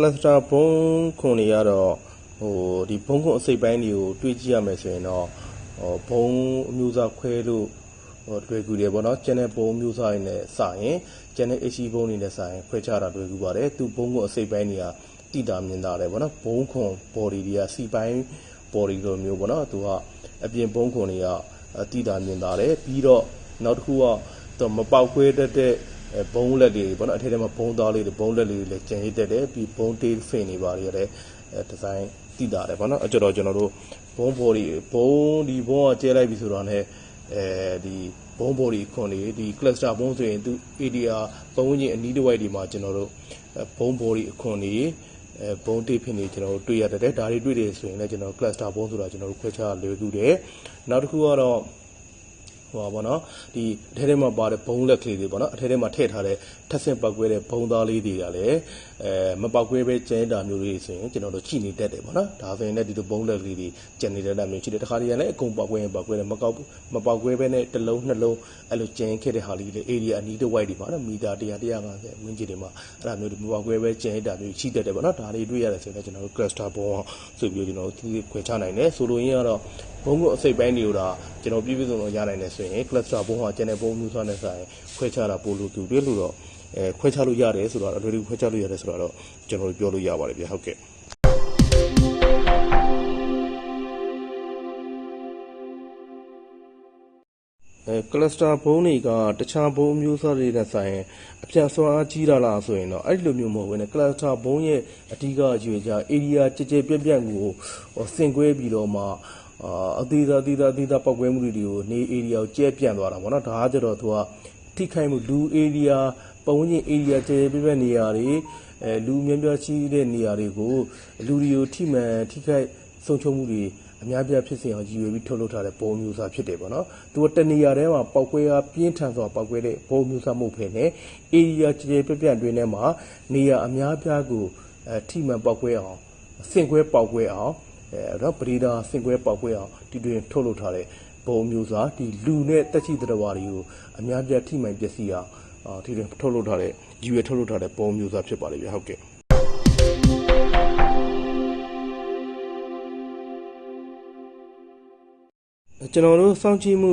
cluster ဘုံခွန်တွေကတော့ဟိုဒီဘုံခွန်အစိပ်ပိုင်းတွေကိုတွေးကြည့်ရမယ်ဆိုရင်တော့ဟိုဘုံအမျိုးအစားခွဲလို့ဟိုလွယ်ကူတယ်ပေါ့နော်ကျန်တဲ့ဘုံအမျိုးအစားတွေနဲ့စရင်ကျန်တဲ့ AC ဘုံတွေနဲ့စရင်ခွဲခြားတာလွယ်ကူပါတယ်သူဘုံခွန်အစိပ်ပိုင်းတွေကတိတာမြင်တာတယ်ပေါ့နော်ဘုံခွန် body တွေကစီပိုင်း body လိုမျိုးပေါ့နော်သူကအပြင်ဘုံခွန်တွေကတိတာမြင်တာတယ်ပြီးတော့နောက်တစ်ခုကသူမပေါက်ခွဲတတ်တဲ့ အဲဘုံလက်တွေပေါ့နော်အထက်ထဲမှာဘုံသားလေးတွေဘုံလက်လေးတွေလည်းကျန်ရစ်တက်တယ်ပြီးဘုံ tail fin တွေပါတွေလည်းအဲဒီဇိုင်းတိတာတယ်ပေါ့နော်အကြတော့ကျွန်တော်တို့ဘုံ body ဘုံဒီဘုံကကျဲလိုက်ပြီဆိုတော့ ਨੇ အဲဒီဘုံ body ခွန်တွေဒီ cluster ဘုံဆိုရင်သူ area ပုံဝင်ချင်းအနီးတစ်ဝိုက်ဒီမှာကျွန်တော်တို့ဘုံ body အခွန်တွေအဲဘုံတိဖြစ်နေကျွန်တော်တို့တွေ့ရတယ်ဒါတွေတွေ့တယ်ဆိုရင်လည်းကျွန်တော် cluster ဘုံဆိုတာကျွန်တော်တို့ခွဲခြားလွယ်ကူတယ်နောက်တစ်ခုကတော့ ဟိုပါဘောနော်ဒီအထဲထဲမှာပါတဲ့ဘုံလက်ကလေးတွေပေါ့နော်အထဲထဲမှာထည့်ထားတဲ့ထက်ဆင့်ပောက်ကွဲတဲ့ဘုံသားလေးတွေကလည်းအဲမပောက်ကွဲပဲကျန်တာမျိုးလေးဆိုရင်ကျွန်တော်တို့ချိနေတတ်တယ်ပေါ့နော်ဒါဆိုရင်လည်းဒီလိုဘုံလက်ကလေးတွေကျန်နေတဲ့တာမျိုးရှိတယ်တခါတည်းကလည်းအကုန်ပောက်ကွဲရင်ပောက်ကွဲတယ်မကောက်မပောက်ကွဲပဲနဲ့တစ်လုံးနှလုံးအဲ့လိုကျန်ခဲ့တဲ့ဟာလေးတွေ area အနီးတစ်ဝိုက်ဒီမှာနော်မီတာ100 150ဝန်းကျင်တွေမှာအဲ့ဒါမျိုးတွေမပောက်ကွဲပဲကျန်တာမျိုးရှိတတ်တယ်ပေါ့နော်ဒါတွေတွေ့ရတယ်ဆိုရင်လည်းကျွန်တော်တို့ cluster ဘုံဆိုပြီးကျွန်တော်တို့ခွဲခြားနိုင်တယ်ဆိုလိုရင်းကတော့ဘုံကအစိပ်ပိုင်းတွေကိုဒါကျွန်တော်ပြည့်ပြည့်စုံစုံရနိုင်တယ်ဆိုရင် cluster ဘုံဟာကျန်တဲ့ဘုံမျိုးစားနဲ့ဆိုင်ခွဲခြားတာပို့လို့တူတယ်လို့တော့အဲခွဲခြားလို့ရတယ်ဆိုတော့အလွယ်တကူခွဲခြားလို့ရတယ်ဆိုတော့ကျွန်တော်တို့ပြောလို့ရပါတယ်ဗျဟုတ်ကဲ့အဲ cluster ဘုံတွေကတခြားဘုံမျိုးစားတွေနဲ့ဆိုင်ရင်အပြန်ဆွမ်းအားကြီးတာလားဆိုရင်တော့အဲ့လိုမျိုးမဟုတ်ဘဲနဲ့ cluster ဘုံရဲ့အဓိကရွေကြ area ကြကြပြက်ပြက်ကိုစင်ကွဲပြီးတော့မှ အာအသေးသားသေးသားသေးသားပောက်ကွဲမှုတွေကိုနေ area ကိုကျဲပြန့်သွားတာပေါ့နော်ဒါကကြတော့သူကထိခိုက်မှုလူ area ပတ်ဝန်းကျင် area ကျဲပြက်ပြက်နေရာတွေအဲလူများများရှိတဲ့နေရာတွေကိုလူတွေကိုထိမှန်ထိခိုက်ဆုံးရှုံးမှုတွေအများပြားဖြစ်စေအောင်ရည်ရွယ်ပြီးထုတ်လုပ်ထားတဲ့ပုံမျိုးစားဖြစ်တယ်ပေါ့နော်။သူကတနေရာထဲမှာပောက်ကွဲအားပြင်းထန်စွာပောက်ကွဲတဲ့ပုံမျိုးစားမှုဖယ်နဲ့ area ကျကျပြက်ပြက်တွင်းထဲမှာနေရာအများပြားကိုအဲထိမှန်ပောက်ကွဲအောင်ဆင့်ကွဲပောက်ကွဲအောင်အဲ တော့ပရိဒါဆင့်ကွဲပောက်ကွဲအောင်ဒီတွင်ထုတ်လုပ်ထားတဲ့ပုံမျိုးစားဒီလူနဲ့တက်ချိတရဝါတွေကိုအများပြားထိမှန်ပျက်စီးအောင်အာဒီတွင်ထုတ်လုပ်ထားတဲ့ရည်ရွယ်ထုတ်လုပ်ထားတဲ့ပုံမျိုးစားဖြစ်ပါလိမ့်ဗျဟုတ်ကဲ့ကျွန်တော်တို့စောင့်ကြည့်မှု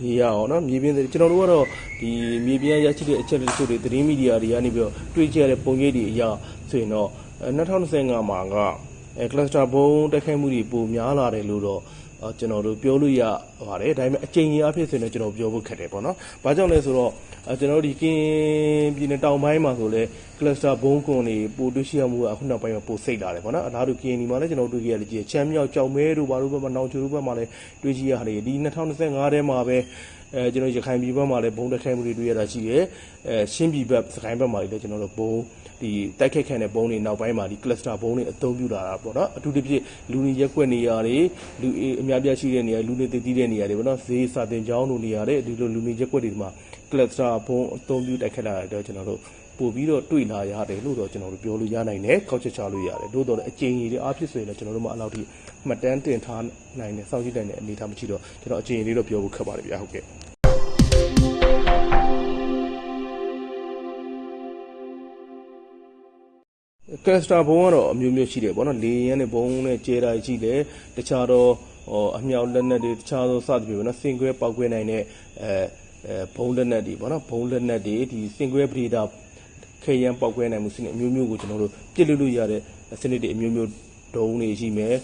တွေရအောင်နော်မြေပြင်တွေကျွန်တော်တို့ကတော့ဒီမြေပြင်ရရှိတဲ့အချက်လက်တွေသတင်းမီဒီယာတွေကနေပြီးတော့တွေ့ကြရတဲ့ပုံရိပ်တွေအရာဆိုရင်တော့2025မှာက အဲ cluster ဘုံတက်ခိုက်မှုတွေပိုများလာတယ်လို့တော့ကျွန်တော်တို့ပြောလို့ရပါတယ်ဒါပေမဲ့အချိန်ကြီးအဖြစ်ဆိုရင်ကျွန်တော်ပြောဖို့ခက်တယ်ပေါ့နော်။ဘာကြောင့်လဲဆိုတော့ကျွန်တော်တို့ဒီကင်းပြည်နယ်တောင်ပိုင်းမှာဆိုလဲ cluster ဘုံကွန်တွေပိုတွေ့ရှိရမှုကအခုနောက်ပိုင်းမှာပိုစိတ်လာတယ်ပေါ့နော်။အလားတူကင်းဒီမှာလည်းကျွန်တော်တွေ့ကြရတယ်ကြီးချမ်းမြောက်ကြောင်မဲတို့ဘာလို့ဘက်မှာနောင်ချိုတို့ဘက်မှာလည်းတွေ့ရှိရတယ်ဒီ2025ထဲမှာပဲအဲကျွန်တော်ရခိုင်ပြည်ဘက်မှာလည်းဘုံတက်ခိုက်မှုတွေတွေ့ရတာရှိတယ်အဲရှင်းပြည်ဘက်စကိုင်းဘက်မှာလည်းကျွန်တော်တို့ဘုံ ဒီတိုက်ခက်ခံတဲ့ဘုံတွေနောက်ပိုင်းမှာဒီ cluster ဘုံတွေအသုံးပြုလာတာပေါ့နော်အထူးသဖြင့်လူနေရက်ွက်နေရာတွေလူအများပြားရှိတဲ့နေရာလူနေတည်တည်တဲ့နေရာတွေပေါ့နော်ဈေးစာတင်ကျောင်းတို့နေရာတွေဒီလိုလူနေရက်ွက်တွေမှာ cluster ဘုံအသုံးပြုတိုက်ခက်လာတဲ့တော့ကျွန်တော်တို့ပို့ပြီးတော့တွေ့လာရတယ်လို့တော့ကျွန်တော်တို့ပြောလို့ရနိုင်တယ်ကောက်ချက်ချလို့ရတယ်တို့တော့အကျဉ်းကြီးတွေအားဖြစ်ဆိုရင်လည်းကျွန်တော်တို့မှအလောက်ထိမှတ်တမ်းတင်ထားနိုင်တယ်စောင့်ကြည့်နိုင်တဲ့အနေအထားမရှိတော့ကျွန်တော်အကျဉ်းလေးတော့ပြောဖို့ခက်ပါတယ်ဗျာဟုတ်ကဲ့ ကရစတာဘုံကတော့အမျိုးမျိုးရှိတယ်ပေါ့နော်လေရင်နဲ့ဘုံနဲ့ကျဲတာရှိတယ်တခြားတော့ဟောအမြောက်လက်နက်တွေတခြားသောစသဖြင့်ပေါ့နော်စင်ကွဲပောက်ကွဲနိုင်တဲ့အဲအဲဘုံလက်နက်တွေပေါ့နော်ဘုံလက်နက်တွေဒီစင်ကွဲပရိဒါခေရန်ပောက်ကွဲနိုင်မှုစနစ်အမျိုးမျိုးကိုကျွန်တော်တို့ပြစ်လို့လို့ရတဲ့စနစ်တွေအမျိုးမျိုးဒုံတွေရှိမယ်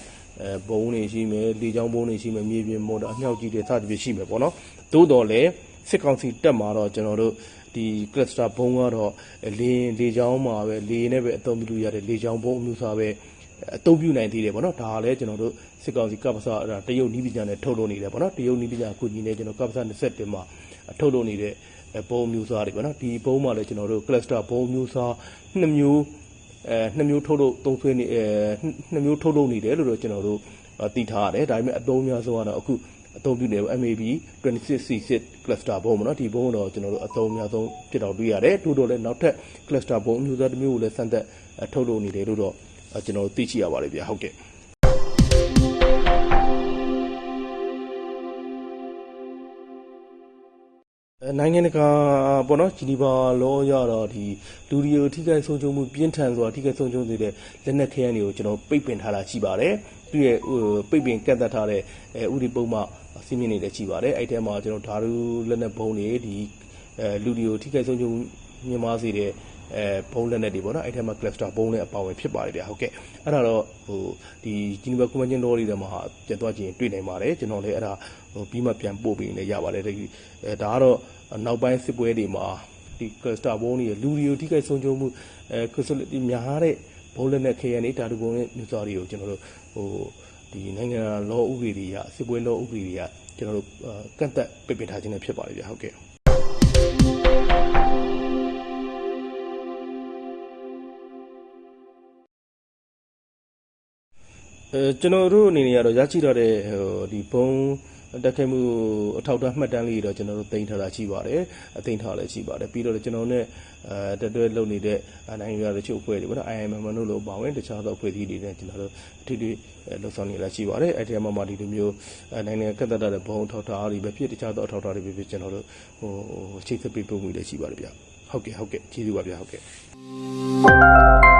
အဲဘုံတွေရှိမယ်လေချောင်းဘုံတွေရှိမယ်မြေပြင်မော်တာအမြောက်ကြီးတွေစသဖြင့်ရှိမယ်ပေါ့နော်သို့တော်လည်းစစ်ကောင်စီတက်မှာတော့ကျွန်တော်တို့ ဒီ cluster ဘုံကတော့လေလေချောင်းမှာပဲလေနဲ့ပဲအသုံးပြုလို့ရတယ်လေချောင်းဘုံအမျိုးစားပဲအသုံးပြုနိုင်သေးတယ်ပေါ့နော်ဒါလည်းကျွန်တော်တို့စစ်ကောင်စီကပ္ပစအဲ့ဒါတရုတ်နီးပညာနဲ့ထုတ်လုပ်နေတယ်ပေါ့နော်တရုတ်နီးပညာအခုကြီးနေကျွန်တော်ကပ္ပစ27မှာထုတ်လုပ်နေတဲ့ဘုံမျိုးစားတွေပေါ့နော်ဒီဘုံမှာလည်းကျွန်တော်တို့ cluster ဘုံမျိုးစားနှစ်မျိုးအဲနှစ်မျိုးထုတ်လုပ်သုံးဆွဲနေအဲနှစ်မျိုးထုတ်လုပ်နေတယ်လို့တော့ကျွန်တော်တို့သိထားရတယ်ဒါပေမဲ့အသုံးများဆုံးကတော့အခု အသုံးပြုနေ MAB 26C6 cluster ဘုံပေါ့နော်ဒီဘုံတော့ကျွန်တော်တို့အသုံးများဆုံးဖြစ်တော့တွေ့ရတယ်တိုးတော့လည်းနောက်ထပ် cluster ဘုံအမျိုးသားတစ်မျိုးကိုလည်းစမ်းသပ်ထုတ်လုပ်နေတယ်လို့တော့ကျွန်တော်တို့သိရှိရပါတယ်ဗျာဟုတ်ကဲ့ နိုင်ငံတကာပေါ့နော်ဂျီနီဗာလောရတော့ဒီလူတွေကိုထိခိုက်ဆုံးရှုံးမှုပြင်းထန်စွာထိခိုက်ဆုံးရှုံးစေတဲ့လက်နက်ခဲယမ်းတွေကိုကျွန်တော်ပိတ်ပင်ထားတာရှိပါတယ်သူရဲ့ဟိုပိတ်ပင်ကန့်သတ်ထားတဲ့အဲဥဒီပုံမှစီမင်းနေလည်းရှိပါတယ်အဲ့ထဲမှာကျွန်တော်ဓာတုလက်နက်ဘုံတွေဒီအဲလူတွေကိုထိခိုက်ဆုံးရှုံးမြင်မာစေတဲ့ အဲဘုံလက်နက်တွေပေါ့နော်အဲ့ထဲမှာ cluster ဘုံလည်းအပါဝင်ဖြစ်ပါတယ်ဗျာဟုတ်ကဲ့အဲ့ဒါတော့ဟိုဒီဂျီနီဗာကွန်ဗင်းရှင်းတော်တွေထဲမှာပြန်သွားကြည့်ရင်တွေ့နိုင်ပါတယ်ကျွန်တော်လည်းအဲ့ဒါဟိုပြီးမှပြန်ပို့ပေးနေရပါတယ်ဒီအဲဒါကတော့နောက်ပိုင်းစစ်ပွဲတွေမှာဒီ cluster ဘုံတွေလူတွေကိုထိခိုက်ဆုံးရှုံးမှုအဲ facility များတဲ့ဘုံလက်နက်ခဲယမ်းတွေဓာတုဘုံနဲ့မျိုးစားတွေကိုကျွန်တော်တို့ဟိုဒီနိုင်ငံလောဥပဒေတွေကစစ်ပွဲလောဥပဒေတွေကကျွန်တော်တို့ကန့်သက်ပြပင်ထားခြင်းနဲ့ဖြစ်ပါတယ်ဗျာဟုတ်ကဲ့ အဲကျွန်တော်တို့အနေနဲ့ကတော့ရရှိတော့တဲ့ဟိုဒီဘုံတက်ခဲမှုအထောက်အထားမှတ်တမ်းလေးတွေတော့ကျွန်တော်တို့တင်ထားတာရှိပါတယ်အသိထားလည်းရှိပါတယ်ပြီးတော့ကျွန်တော်နဲ့အဲတက်တွဲလုပ်နေတဲ့နိုင်ငံရတချို့အဖွဲ့တွေပေါ့နော် IMM တို့လိုပါဝင်တခြားသောအဖွဲ့အစည်းတွေနဲ့ကျွန်တော်တို့အထူးထူးလှုပ်ဆောင်နေလာရှိပါတယ်အဲ့ဒီမှာမှဒီလိုမျိုးနိုင်ငံကတ်သက်တဲ့ဘုံထောက်ထားတွေပဲဖြစ်တခြားသောအထောက်အထားတွေပဲဖြစ်ကျွန်တော်တို့ဟိုချိတ်ဆက်ပေးပို့မှုလည်းရှိပါတယ်ဗျဟုတ်ကဲ့ဟုတ်ကဲ့ကျေးဇူးပါဗျဟုတ်ကဲ့